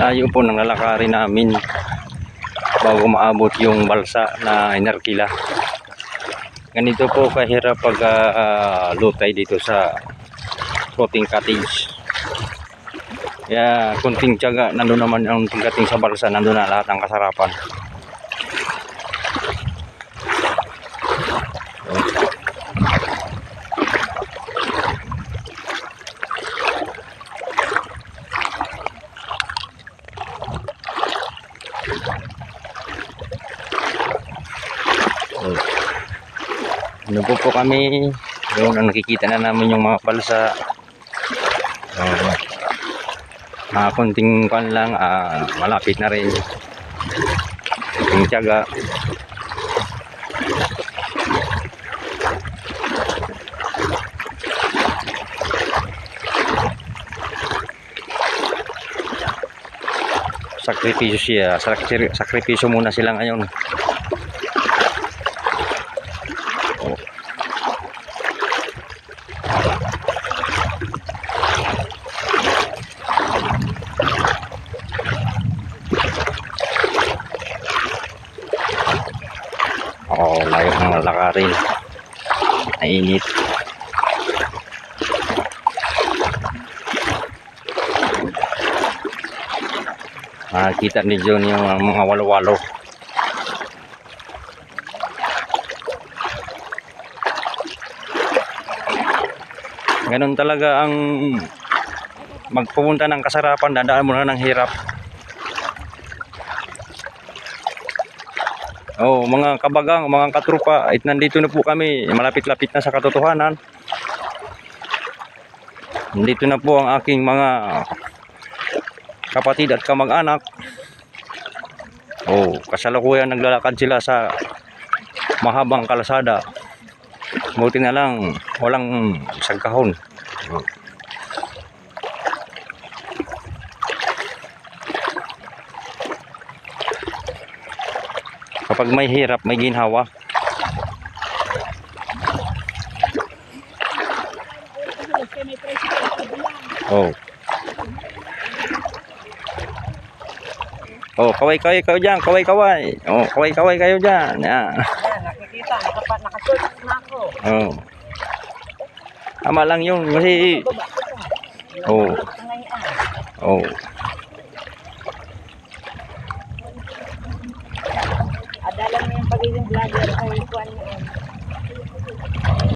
Layo po ng lalakarin namin bago maabot yung balsa na inarkila. Ganito po kahirap pag ah, lutay dito sa floating cottage. Kaya kunting tiyaga, nandun naman ang pagdating sa balsa, nandun na lahat ng kasarapan. Ano po po kami, yung nakikita na namin yung mga balsa. Uh, mga kunting kwan lang, ah, malapit na rin. Kunting tiyaga. Sakripisyo siya. Sakri- Sakripisyo muna sila ngayon. Oo, layo ng lalakarin. Nainit. Makikita ni John yung uh, mga walo-walo. Ganun talaga ang magpupunta ng kasarapan, dadaan mo na ng hirap. Oh, mga kabagang, mga katrupa, it nandito na po kami, malapit-lapit na sa katotohanan. Nandito na po ang aking mga kapatid at kamag-anak. Oh, kasalukuyan naglalakad sila sa mahabang kalsada. Buti na lang, walang sagkahon. Kapag may hirap, may ginhawa. Oh. Oh, kaway-kaway kayo dyan, kaway-kaway. Oh, kaway-kaway kayo dyan. Yan. Ayan, nakikita, nakapat, nakasuot na ako. Oh. Tama lang yun kasi oh, Ngayon, oh. yung vlogger ay kuan mo.